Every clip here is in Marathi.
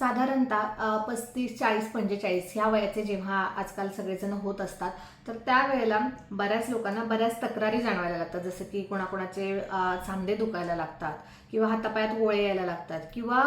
साधारणतः पस्तीस चाळीस पंचेचाळीस ह्या वयाचे जेव्हा आजकाल सगळेजण होत असतात तर त्यावेळेला बऱ्याच लोकांना बऱ्याच तक्रारी जाणवायला लागतात. जसं की कोणाकोणाचे सांधे दुखायला लागतात किंवा हातापायात गोळे यायला लागतात किंवा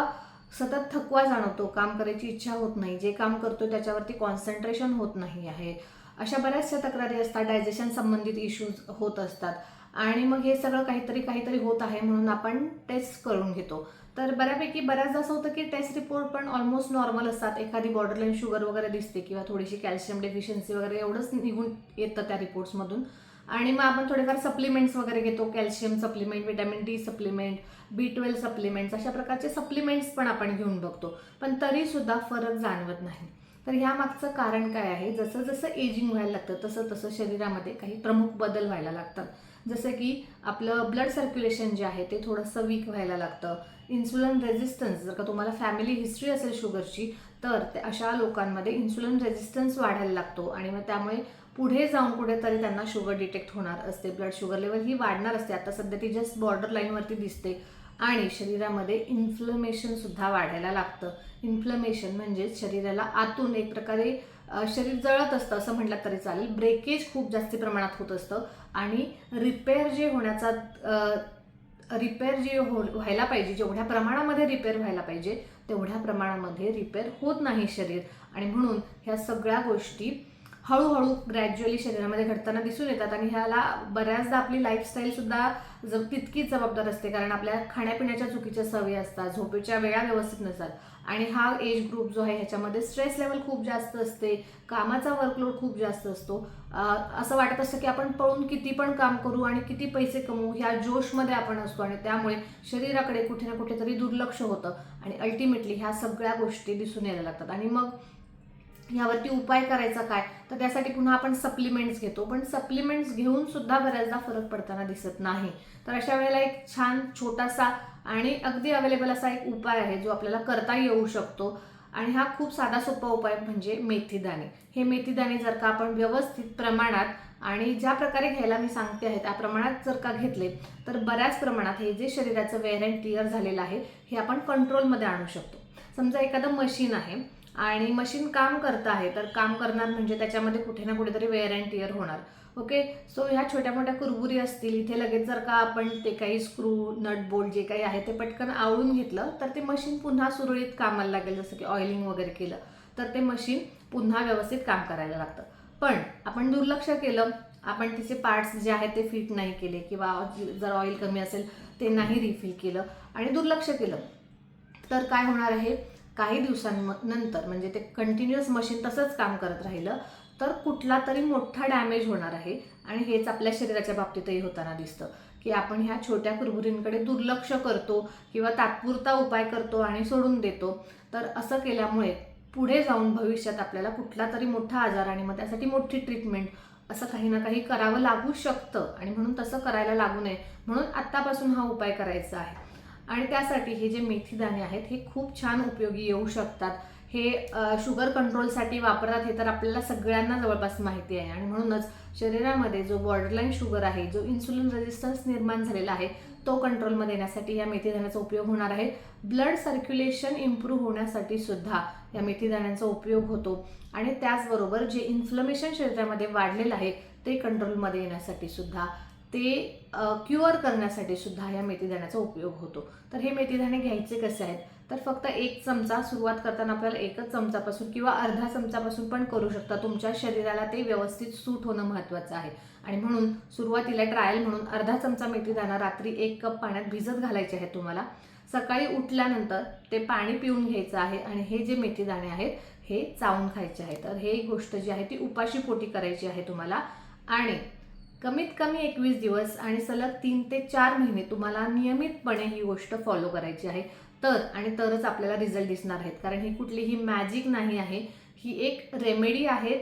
सतत थकवा जाणवतो काम करायची इच्छा होत नाही जे काम करतो त्याच्यावरती कॉन्सन्ट्रेशन होत नाही आहे. अशा बऱ्याचशा तक्रारी असतात. डायजेशन संबंधित इश्यूज होत असतात. आणि मग हे सगळं काहीतरी काहीतरी होत आहे म्हणून आपण टेस्ट करून घेतो. तर बऱ्यापैकी बऱ्याचदा असं होतं की टेस्ट रिपोर्ट पण ऑलमोस्ट नॉर्मल असतात. एखादी बॉर्डरलाईन शुगर वगैरे दिसते किंवा थोडीशी कॅल्शियम डेफिशियन्सी वगैरे एवढंच निघून येतं त्या रिपोर्ट्समधून आणि मग आपण थोडेफार सप्लिमेंट्स वगैरे घेतो. Calcium supplement vitamin D supplement B twelve supplements अशा प्रकारचे सप्लिमेंट्स पण आपण घेऊन बघतो. पण तरीसुद्धा फरक जाणवत नाही. तर ह्या मागचं कारण काय आहे? जसं जसं एजिंग व्हायला लागतं तसं तसं शरीरामध्ये काही प्रमुख बदल व्हायला लागतात. जसं की आपलं ब्लड सर्क्युलेशन जे आहे ते थोडंसं वीक व्हायला लागतं. इन्सुलिन रेझिस्टन्स जर का तुम्हाला फॅमिली हिस्ट्री असेल शुगरची तर ते अशा लोकांमध्ये इन्सुलिन रेझिस्टन्स वाढायला लागतो आणि मग त्यामुळे पुढे जाऊन कुठेतरी त्यांना शुगर डिटेक्ट होणार असते. ब्लड शुगर लेवल ही वाढणार असते. आता सध्या ती जस्ट बॉर्डर लाईनवरती दिसते. आणि शरीरामध्ये इन्फ्लमेशनसुद्धा वाढायला लागतं. इन्फ्लमेशन म्हणजेच शरीराला आतून एक प्रकारे शरीर जळत असतं असं म्हटलं तरी चालेल. ब्रेकेज खूप जास्त प्रमाणात होत असतं. आणि रिपेअर जे होण्याचा रिपेअर जे हो व्हायला पाहिजे जेवढ्या प्रमाणामध्ये रिपेअर व्हायला पाहिजे तेवढ्या प्रमाणामध्ये रिपेअर होत नाही शरीर. आणि म्हणून ह्या सगळ्या गोष्टी हळूहळू ग्रॅज्युअली शरीरामध्ये घडताना दिसून येतात आणि ह्याला बऱ्याचदा आपली लाईफस्टाईलसुद्धा ज तितकीच जबाबदार असते कारण आपल्या खाण्यापिण्याच्या चुकीच्या सवयी असतात झोपेच्या वेळा व्यवस्थित नसतात. आणि हा एज ग्रुप जो आहे ह्याच्यामध्ये स्ट्रेस लेवल खूप जास्त असते कामाचा वर्कलोड खूप जास्त असतो. असं वाटत असतं की आपण पळून किती पण काम करू आणि किती पैसे कमवू ह्या जोशमध्ये आपण असतो आणि त्यामुळे शरीराकडे कुठे ना कुठेतरी दुर्लक्ष होतं. आणि अल्टिमेटली ह्या सगळ्या गोष्टी दिसून यायला लागतात. आणि मग ह्यावरती उपाय करायचा काय? तर त्यासाठी पुन्हा आपण सप्लिमेंट्स घेतो. पण सप्लिमेंट्स घेऊन सुद्धा बऱ्याचदा फरक पडताना दिसत नाही. तर अशा वेळेला एक छान छोटासा आणि अगदी अवेलेबल असा एक उपाय आहे जो आपल्याला करता येऊ शकतो. आणि हा खूप साधा सोपा उपाय म्हणजे मेथीदाणे हे मेथीदाणे जर का आपण व्यवस्थित प्रमाणात आणि ज्या प्रकारे घ्यायला मी सांगते आहे त्या प्रमाणात जर का घेतले तर बऱ्याच प्रमाणात हे जे शरीराचं वेअर अँड टिअर झालेलं आहे हे आपण कंट्रोलमध्ये आणू शकतो. समजा एखादं मशीन आहे आणि मशीन काम करत आहे तर काम करणार म्हणजे त्याच्यामध्ये कुठे ना कुठेतरी वेअर अँड टिअर होणार. ओके सो ह्या छोट्या मोठ्या कुरबुरी असतील इथे लगेच जर का आपण ते काही स्क्रू नट बोल्ट जे काही आहे ते पटकन आवळून घेतलं तर ते मशीन पुन्हा सुरळीत कामाला लागेल जसं की ऑइलिंग वगैरे केलं तर ते मशीन पुन्हा व्यवस्थित काम करायला लागतं. पण आपण दुर्लक्ष केलं आपण तिचे पार्ट्स जे आहेत ते फिट नाही केले किंवा जर ऑइल कमी असेल ते नाही रिफिल केलं आणि दुर्लक्ष केलं तर काय होणार आहे? काही दिवसांनंतर म्हणजे ते कंटिन्युअस मशीन तसंच काम करत राहिलं तर कुठला तरी मोठा डॅमेज होणार आहे. आणि हेच आपल्या शरीराच्या बाबतीतही होताना दिसतं की आपण ह्या छोट्या कुरबुरींकडे दुर्लक्ष करतो किंवा तात्पुरता उपाय करतो आणि सोडून देतो. तर असं केल्यामुळे पुढे जाऊन भविष्यात आपल्याला कुठला तरी मोठा आजार आणि मग त्यासाठी मोठी ट्रीटमेंट असं काही ना काही करावं लागू शकतं. आणि म्हणून तसं करायला लागू नये. म्हणून आत्तापासून हा उपाय करायचा आहे. आणि त्यासाठी हे जे मेथी दाणे आहेत हे खूप छान उपयोगी येऊ शकतात. हे शुगर कंट्रोलसाठी वापरतात हे तर आपल्याला सगळ्यांना जवळपास माहिती आहे. आणि म्हणूनच शरीरामध्ये जो बॉर्डरलाईन शुगर आहे जो इन्सुलिन रेजिस्टन्स निर्माण झालेला आहे तो कंट्रोलमध्ये येण्यासाठी या मेथी दाण्याचा उपयोग होणार आहे. ब्लड सर्क्युलेशन इम्प्रूव्ह होण्यासाठी सुद्धा या मेथी दाण्यांचा उपयोग होतो. आणि त्याचबरोबर जे इन्फ्लमेशन शरीरामध्ये वाढलेलं आहे ते कंट्रोलमध्ये येण्यासाठी सुद्धा. ते क्युअर करण्यासाठी सुद्धा या मेथीदाण्याचा उपयोग होतो. तर हे मेथीदाणे घ्यायचे कसे आहेत? तर फक्त एक चमचा सुरुवात करताना आपल्याला एकच चमचापासून किंवा अर्धा चमचापासून पण करू शकता. तुमच्या शरीराला ते व्यवस्थित सूट होणं महत्त्वाचं आहे. आणि म्हणून सुरुवातीला ट्रायल म्हणून अर्धा चमचा मेथीदाणा रात्री एक कप पाण्यात भिजत घालायचे आहे तुम्हाला. सकाळी उठल्यानंतर ते पाणी पिऊन घ्यायचं आहे आणि हे जे मेथीदाणे आहेत हे चावून खायचे आहेत तर हे गोष्ट जी आहे ती उपाशी पोटी करायची आहे तुम्हाला. आणि कमीत कमी एकवीस दिवस आणि सलग तीन ते चार महिने तुम्हाला नियमितपणे ही गोष्ट फॉलो करायची आहे. तर आणि तरच आपल्याला रिझल्ट दिसणार आहेत. कारण ही कुठलीही मॅजिक नाही आहे. ही एक रेमेडी आहे.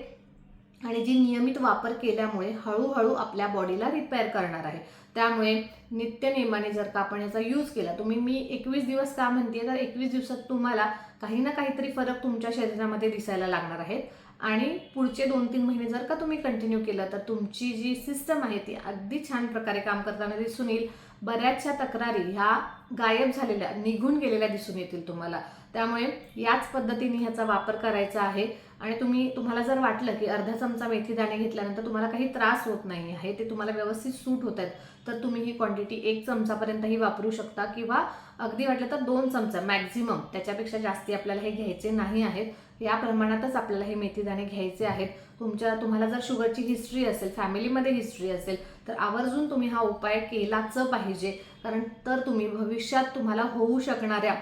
आणि जी नियमित वापर केल्यामुळे हळूहळू आपल्या बॉडीला रिपेअर करणार आहे. त्यामुळे नित्यनियमाने जर का आपण याचा यूज केला तुम्ही मी एकवीस दिवस का म्हणते तर एकवीस दिवसात तुम्हाला काही ना काहीतरी फरक तुमच्या शरीरामध्ये दिसायला लागणार आहेत आणि पुढचे दोन तीन महिने जर का तुम्ही कंटिन्यू केलं तर तुमची जी सिस्टम आहे ती अगदी छान प्रकारे काम करताना दिसून येईल. बऱ्याचशा तक्रारी ह्या गायब झालेल्या निघून गेलेल्या दिसून येतील तुम्हाला. त्यामुळे याच पद्धतीने ह्याचा वापर करायचा आहे. आणि तुम्ही तुम्हाला जर वाटलं की अर्धा चमचा मेथी दाणे घेतल्यानंतर तुम्हाला काही त्रास होत नाही आहे ते तुम्हाला व्यवस्थित सूट होत आहेत तर तुम्ही ही क्वांटिटी एक चमचापर्यंतही वापरू शकता किंवा अगदी वाटलं तर दोन चमचा मॅक्झिमम त्याच्यापेक्षा जास्ती आपल्याला हे घ्यायचे नाही आहेत. या प्रमाणातच आपल्याला हे मेथी दाणे घ्यायचे आहेत. तुमच्या तुम्हाला जर शुगरची हिस्ट्री असेल फॅमिलीमध्ये हिस्ट्री असेल तर आवर्जून तुम्ही हा उपाय केलाच पाहिजे. कारण तर तुम्ही भविष्यात तुम्हाला होऊ शकणाऱ्या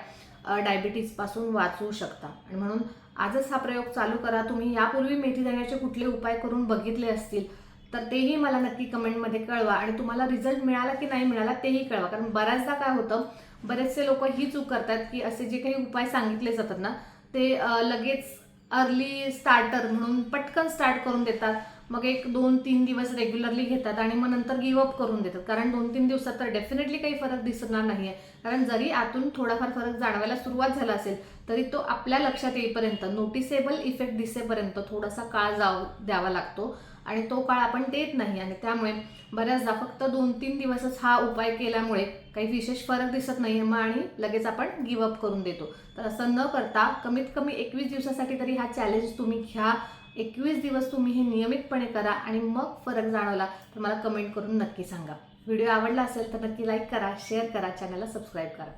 डायबिटीजपासून वाचवू शकता. आणि म्हणून आजच हा प्रयोग चालू करा. तुम्ही यापूर्वी मेथी दाण्याचे कुठले उपाय करून बघितले असतील तर तेही मला नक्की कमेंटमध्ये कळवा. आणि तुम्हाला रिझल्ट मिळाला की नाही मिळाला तेही कळवा. कारण बऱ्याचदा काय होतं बरेचसे लोक ही चूक करतात की असे जे काही उपाय सांगितले जातात ना ते लगेच अर्ली स्टार्टर म्हणून पटकन स्टार्ट करून देतात. मग एक दोन तीन दिवस रेग्युलरली घेतात आणि मग नंतर गिवअप करून देतात. कारण दोन तीन दिवसात तर डेफिनेटली काही फरक दिसणार नाही आहे कारण जरी आतून थोडाफार फरक जाणवायला सुरुवात झाला असेल तरी तो आपल्या लक्षात येईपर्यंत नोटिसेबल इफेक्ट दिसेपर्यंत थोडासा काळ जाव द्यावा लागतो आणि तो काळ आपण देत नाही. आणि त्यामुळे बऱ्याचदा फक्त दोन तीन दिवसच हा उपाय केल्यामुळे काही विशेष फरक दिसत नाही मग आणि लगेच आपण गिवअप करून देतो. तर असं न करता कमीत कमी एकवीस दिवसासाठी तरी हा चॅलेंज तुम्ही घ्या. एकवीस दिवस तुम्ही हे नियमितपणे करा आणि मग फरक जाणवला तर मला कमेंट करून नक्की सांगा. व्हिडिओ आवडला असेल तर नक्की लाईक करा शेअर करा चॅनलला सबस्क्राईब करा.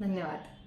धन्यवाद.